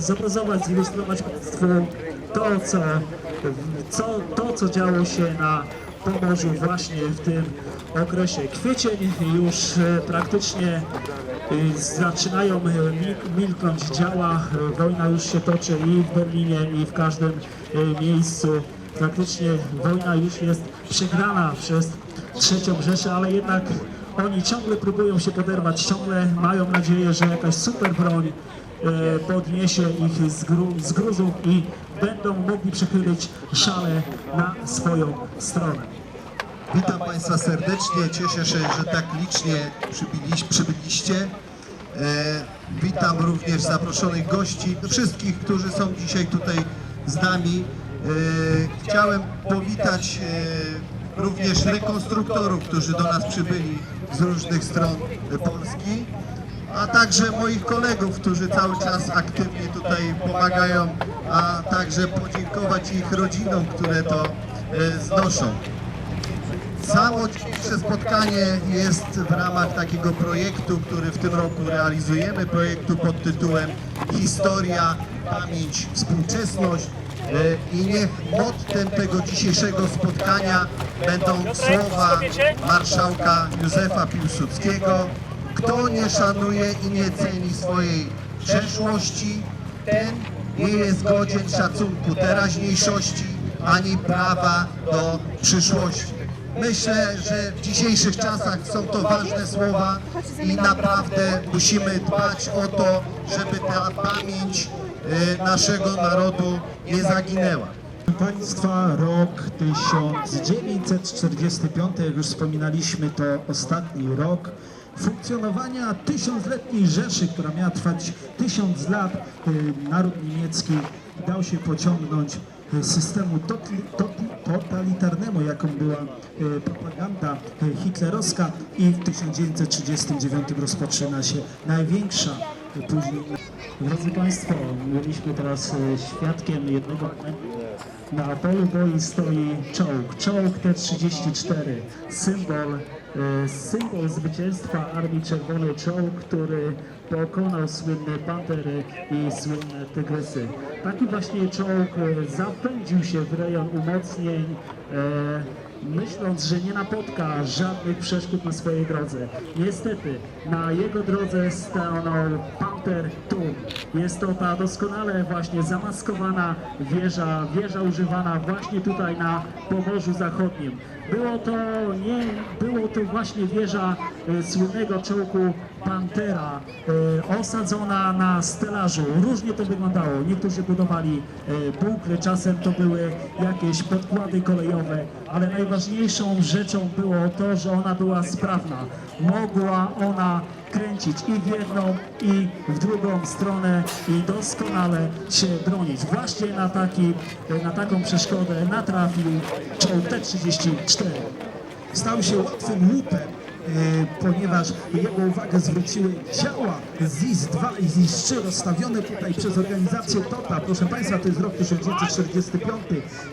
zobrazować, zilustrować Państwu to, co, co, to, co działo się na Pomorzu właśnie w tym okresie. Kwiecień już e, praktycznie e, zaczynają e, mil- milknąć działa. Wojna już się toczy i w Berlinie, i w każdym miejscu. Praktycznie wojna już jest przegrana przez trzecią Rzeszę, ale jednak oni ciągle próbują się poderwać, ciągle mają nadzieję, że jakaś super broń e, podniesie ich z, gru, z gruzów i będą mogli przechylić szale na swoją stronę. Witam Państwa serdecznie, cieszę się, że tak licznie przybyliś, przybyliście. E, witam również zaproszonych gości, wszystkich, którzy są dzisiaj tutaj z nami. E, chciałem powitać e, również rekonstruktorów, którzy do nas przybyli z różnych stron Polski, a także moich kolegów, którzy cały czas aktywnie tutaj pomagają, a także podziękować ich rodzinom, które to e, znoszą. Samo dzisiejsze spotkanie jest w ramach takiego projektu, który w tym roku realizujemy, projektu pod tytułem Historia, Pamięć, Współczesność. E, I niech mottem tego dzisiejszego spotkania będą słowa marszałka Józefa Piłsudskiego. Kto nie szanuje i nie ceni swojej przeszłości, ten nie jest godzien szacunku teraźniejszości ani prawa do przyszłości. Myślę, że w dzisiejszych czasach są to ważne słowa i naprawdę musimy dbać o to, żeby ta pamięć naszego narodu nie zaginęła. Proszę Państwa, rok 1945, jak już wspominaliśmy, to ostatni rok funkcjonowania tysiącletniej Rzeszy, która miała trwać tysiąc lat. Y, Naród niemiecki dał się pociągnąć y, systemu totalitarnemu, jaką była y, propaganda y, hitlerowska i w 1939 rozpoczyna się największa y, później Drodzy Państwo, mieliśmy teraz e, świadkiem jednego momentu. Na polu boi stoi czołg, czołg T-34, symbol, e, symbol zwycięstwa Armii Czerwonej, czołg, który pokonał słynne pantery i słynne tygrysy. Taki właśnie czołg e, zapędził się w rejon umocnień, myśląc, że nie napotka żadnych przeszkód na swojej drodze. Niestety, na jego drodze stanął Panther Tum. Jest to ta doskonale właśnie zamaskowana wieża, wieża używana właśnie tutaj na Pomorzu Zachodnim. Było to nie, było to właśnie wieża e, słynnego czołgu Pantera, e, osadzona na stelażu. Różnie to wyglądało. Niektórzy budowali e, czasem to były jakieś podkłady kolejowe, ale najważniejszą rzeczą było to, że ona była sprawna. Mogła ona kręcić i w jedną, i w drugą stronę i doskonale się bronić. Właśnie na, taki, na taką przeszkodę natrafił czołg T-34. stał się łatwym łupem, ponieważ jego uwagę zwróciły działa ZIS-2 i ZIS-3 rozstawione tutaj przez organizację TOTA. Proszę Państwa, to jest rok 1945.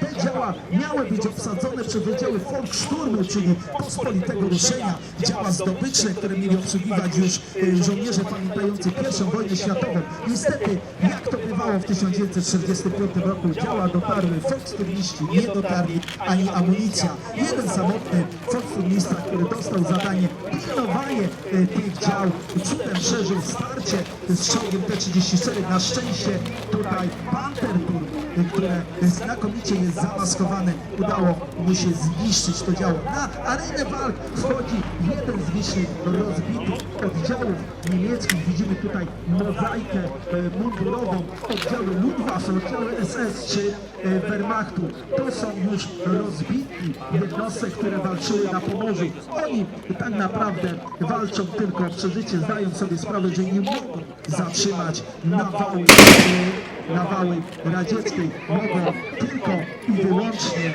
Te działa miały być obsadzone przez oddziały Volkssturmu, czyli pospolitego ruszenia, działa zdobyczne, które mieli obsługiwać już e, żołnierze pamiętający I wojnę światową. Niestety, jak to w 1945 roku, działa dotarły Volkssturmiści, nie dotarli ani amunicja. Jeden samotny Volkssturmista, który dostał zadanie pilnowanie e, tych dział, cudem przeżył starcie z czołgiem T-34. Na szczęście tutaj e, które znakomicie jest zamaskowane, udało mu się zniszczyć to działo. Na arenę walk wchodzi jeden z licznych rozbitych oddziałów niemieckich. Widzimy tutaj mozaikę e, mundurową, oddziały Luftwaffe, oddziały SS czy e, Wehrmachtu. To są już rozbitki jednostek, które walczyły na Pomorzu. Oni tak naprawdę walczą tylko o przeżycie, zdają sobie sprawę, że nie mogą zatrzymać nawały, e, nawały radzieckiej. Mogą tylko i wyłącznie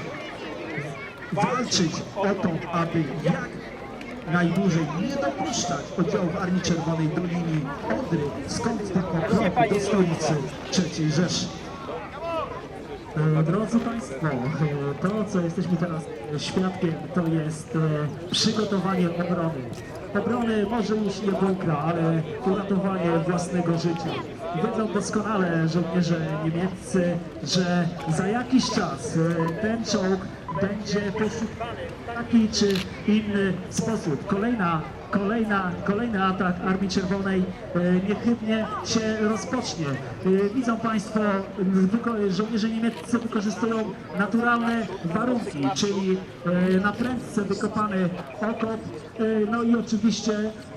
walczyć o to, aby jak najdłużej nie dopuszczać oddziałów Armii Czerwonej do linii Odry, skąd tylko kroku do stolicy III Rzeszy. E, Drodzy Państwo, e, to co jesteśmy teraz świadkiem, to jest e, przygotowanie obrony. Obrony może już nie bunkra, ale uratowanie własnego życia. wiedzą doskonale żołnierze niemieccy, że za jakiś czas e, ten czołg będzie poszukiwany w taki czy inny sposób. Kolejna Kolejna, kolejny atak Armii Czerwonej e, niechybnie się rozpocznie. E, Widzą Państwo, żołnierze niemieccy wykorzystują naturalne warunki, czyli e, na prędce wykopany okop, no i oczywiście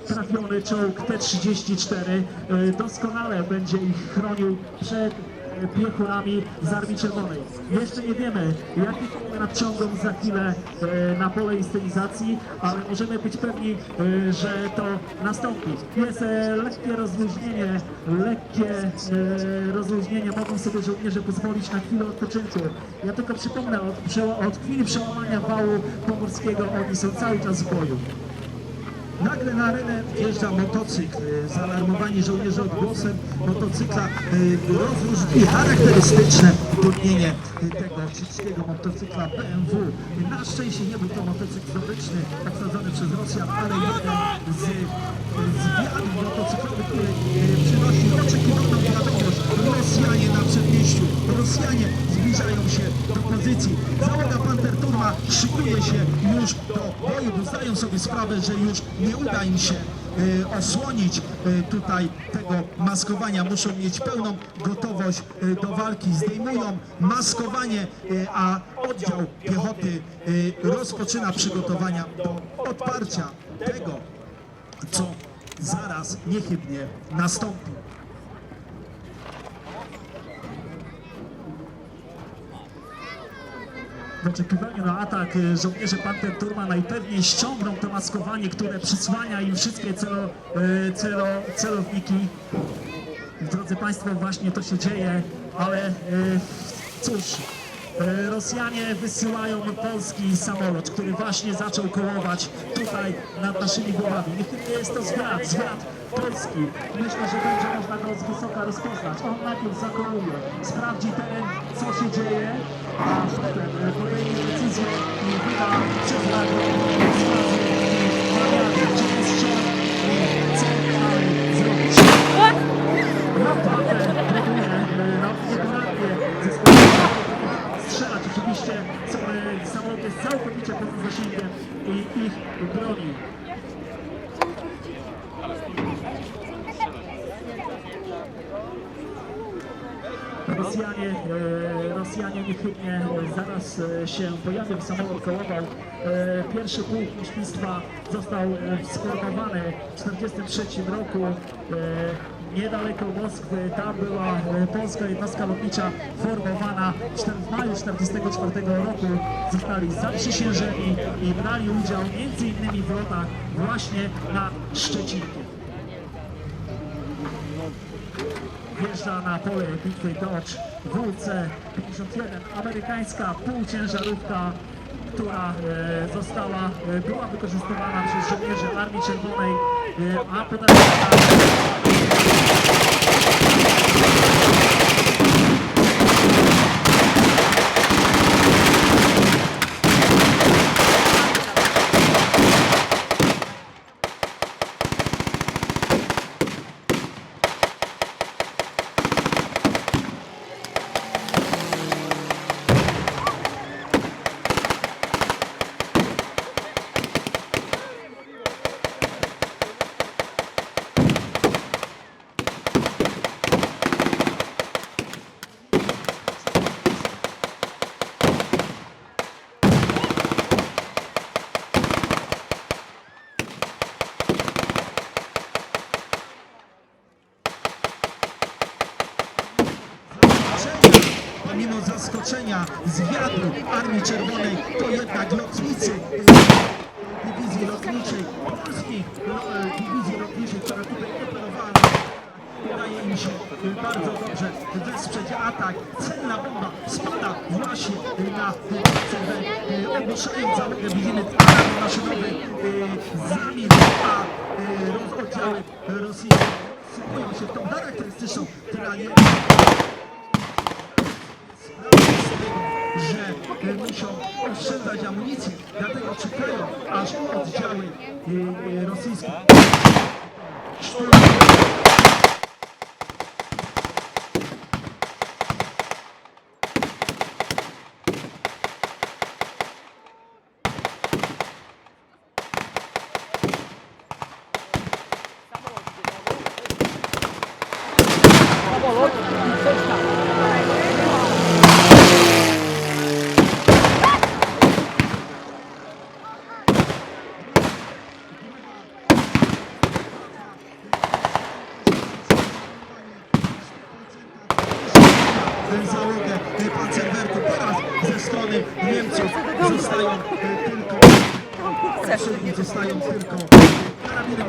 trafiony czołg T-34 e, doskonale będzie ich chronił przed piechurami z Armii Czerwonej. Jeszcze nie wiemy, jakie siły nadciągną za chwilę e, na pole inscenizacji, ale możemy być pewni, e, że to nastąpi. Jest e, lekkie rozluźnienie, lekkie rozluźnienie, mogą sobie żołnierze pozwolić na chwilę odpoczynku. Ja tylko przypomnę, od, od chwili przełamania wału pomorskiego oni są cały czas w boju. Nagle na arenę wjeżdża motocykl. E, Zaalarmowani żołnierze odgłosem motocykla e, rozróżnili charakterystyczne podmienie tego chińskiego motocykla BMW. Na szczęście nie był to motocykl fabryczny obsadzony przez Rosjan, ale jeden z, z wiatów motocyklowych, który e, przynosi oczekiwaną wiadomość. Rosjanie na przedmieściu, Rosjanie zbliżają się do pozycji. Załoga Panter Turma szykuje się już do boju, bo zdają sobie sprawę, że już nie uda im się e, osłonić e, tutaj tego maskowania. Muszą mieć pełną gotowość e, do walki. Zdejmują maskowanie, a oddział piechoty rozpoczyna przygotowania do odparcia tego, co zaraz niechybnie nastąpi. Oczekiwaniu na atak e, żołnierze Panter Turma najpewniej ściągną to maskowanie, które przysłania im wszystkie celo, e, celo, celowniki. Drodzy Państwo, właśnie to się dzieje, ale e, cóż, Rosjanie wysyłają polski samolot, który właśnie zaczął kołować tutaj nad naszymi głowami. Niechybnie jest to zwrot, zwrot polski. Myślę, że będzie można go z wysoka rozpoznać. On najpierw zakołuje, sprawdzi teren, co się dzieje, a potem e, podejmie decyzję i wyda e, strzelać. Oczywiście sam- samolot jest całkowicie poza zasięgiem i ich broni. Rosjanie, e, Rosjanie niechybnie e, zaraz e, się pojawią, samolot kołował. E, Pierwszy pułk myślistwa został sformowany w 1943 roku. Niedaleko Moskwy, tam była polska jednostka lotnicza formowana w maju 1944 roku. Zostali zaprzysiężeni i brali udział innymi w lotach właśnie nad Szczecinkiem. Wjeżdża na pole bitwy Dodge WC-51, amerykańska półciężarówka, która e, została, e, była wykorzystywana przez żołnierzy Armii Czerwonej, e, a podarowana zaskoczenia, pomimo zaskoczenia z wiatru Armii Czerwonej, to jednak lotnicy e, dywizji lotniczej, polskiej e, dywizji lotniczej, która tutaj operowała, udaje im się e, bardzo dobrze wesprzeć atak. Cenna bomba spada właśnie na cel, e, ogłuszając załogę widzimy alarm maszynowy e, zamilkł, a e, oddziały rosyjskie sypują się w tą charakterystyczną trajektorię że e, muszą oszczędzać amunicję, dlatego czekają, aż oddziały rosyjskie zostają e, tylko potrzebni zostają tylko karabiny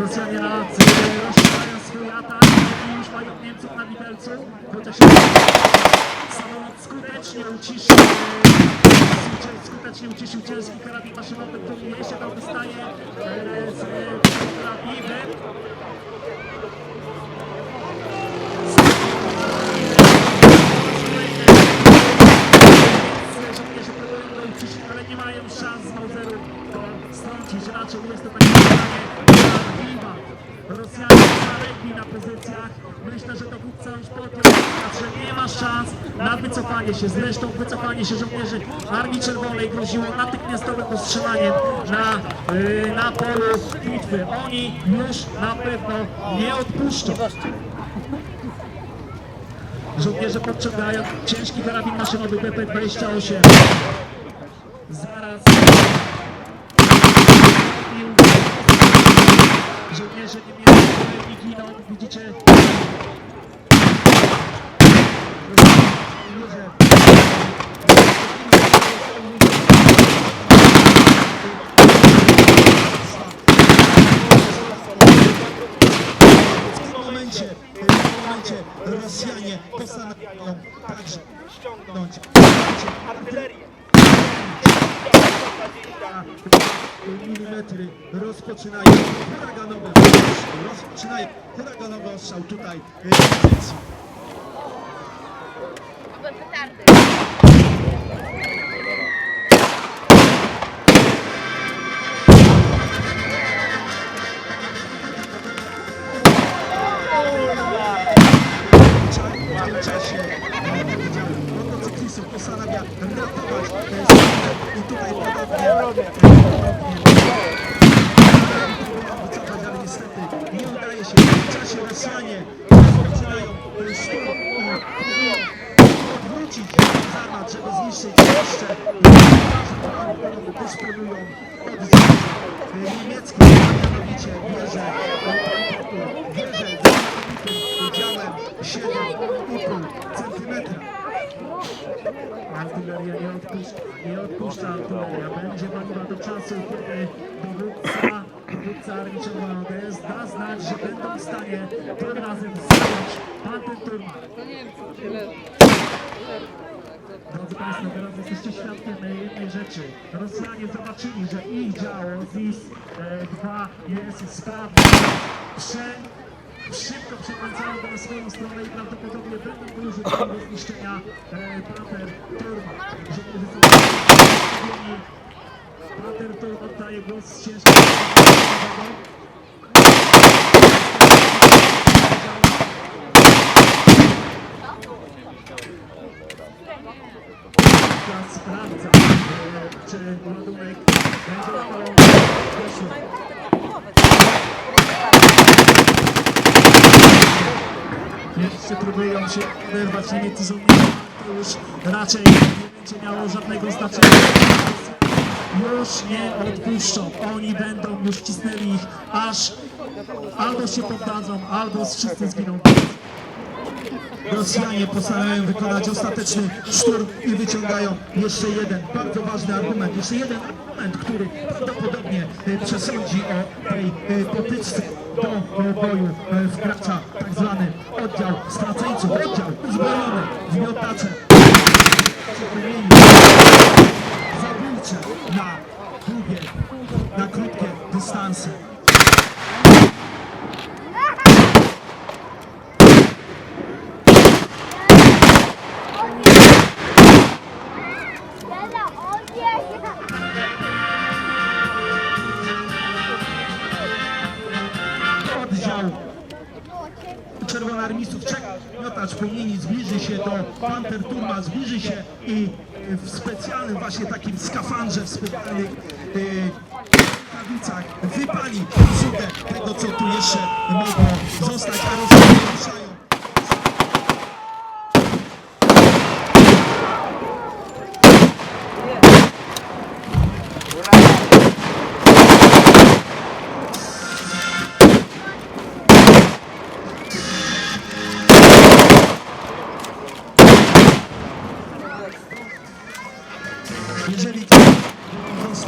Rosjanie na rozstrzelają swój atak i już mają Niemców na widelcu, chociaż samolot skutecznie uciszył skutecznie uciszył ciężki karabin maszynowy, który jeszcze tam wystaje e, z uciszyć, ale nie mają szans z Mauseru strącić. Raczej jest to takie pytanie. Rosjanie zalegli na pozycjach. Myślę, że dowódca już podjął, że nie ma szans na wycofanie się. Zresztą wycofanie się żołnierzy Armii Czerwonej groziło natychmiastowym ostrzelaniem na, yy, na polu bitwy. Oni już na pewno nie odpuszczą. Żołnierze podciągają ciężki karabin maszynowy BP-28. Zaraz. Żołnierze niemieccy giną, widzicie? Ludzie. W tym momencie, w tym momencie Rosjanie postanawiają także ściągnąć artylerię. Milimetry rozpoczynają huraganowy ostrzał, rozpoczynają huraganowy ostrzał tutaj e, w pozycji. petardy. Dowódca, dowódca Armii Czerwonej da znać, że będą w stanie tym razem zająć tamten turniej. Drodzy Państwo, teraz jesteście świadkiem jednej rzeczy. Rosjanie zobaczyli, że ich działo ZIS-2 jest sprawne. Prze szybko przekręcają go na swoją stronę i prawdopodobnie będą użyć do zniszczenia e, Pater Turma. Żołnierze są Turm oddaje głos z ciężkiego sprawdza, czy ładunek będzie. Proszę. Jeszcze próbują się oderwać żołnierze, to już raczej nie będzie miało żadnego znaczenia. Już nie odpuszczą, oni będą już cisnęli ich, aż albo się poddadzą, albo wszyscy zginą. Rosjanie postanawiają wykonać ostateczny szturm i wyciągają jeszcze jeden. Bardzo ważny argument, jeszcze jeden argument, który prawdopodobnie e, przesądzi o tej e, potyczce do e, boju wkracza tak zwany oddział straceńców, oddział uzbrojony w miotacze zabójcze na długie, na krótkie dystanse. Oddział czerwonoarmistów czeka miotacz płomieni zbliży się do Panter Turma, zbliży się i e, w specjalnym właśnie takim skafandrze, w specjalnych e, rękawicach wypali sługę tego, co tu jeszcze mogło zostać, a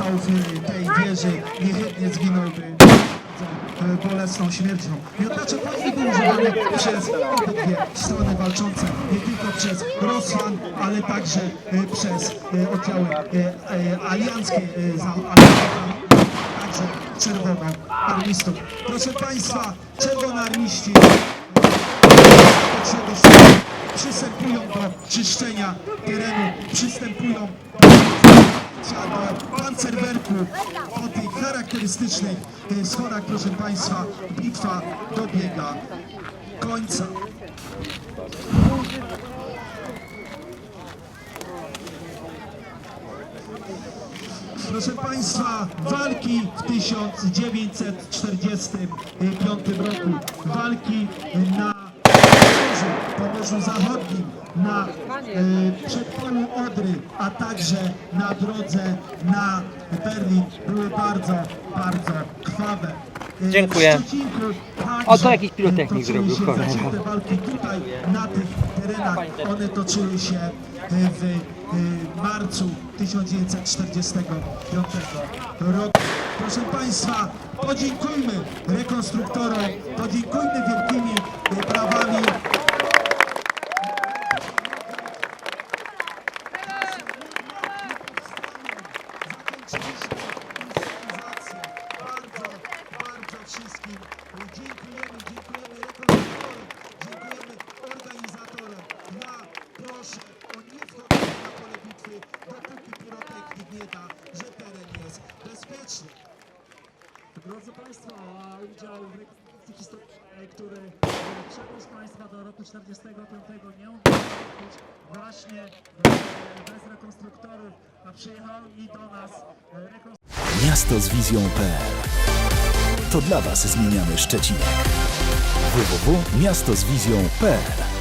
W tej wieży, niechętnie zginąłby e, bolesną śmiercią. Miotacze broni były używane przez obydwie strony walczące, nie tylko przez Rosjan, ale także e, przez e, oddziały alianckie, także czerwonoarmistów. Proszę Państwa, czerwonoarmiści przystępują do czyszczenia terenu, przystępują do pancerwerku po tych charakterystycznych e, schodach, proszę Państwa, bitwa dobiega końca. Proszę Państwa, walki w 1945 roku, walki na Zachodnim, na e, przedpolu Odry, a także na drodze na Berlin były bardzo, bardzo krwawe. E, Dziękuję. w Szczecinku także, O, to jakiś pirotechnik toczyły zrobił, się cholera. zacięte walki tutaj, na tych terenach. One toczyły się e, w marcu 1945 roku. Proszę Państwa, podziękujmy rekonstruktorom, podziękujmy wielkimi brawami 45 nie udało właśnie e, bez rekonstruktorów, a przyjechał i do nas e, rekonstruktor. Miasto z wizją.pl To dla Was zmieniamy Szczecinek. www.miastozwizją.pl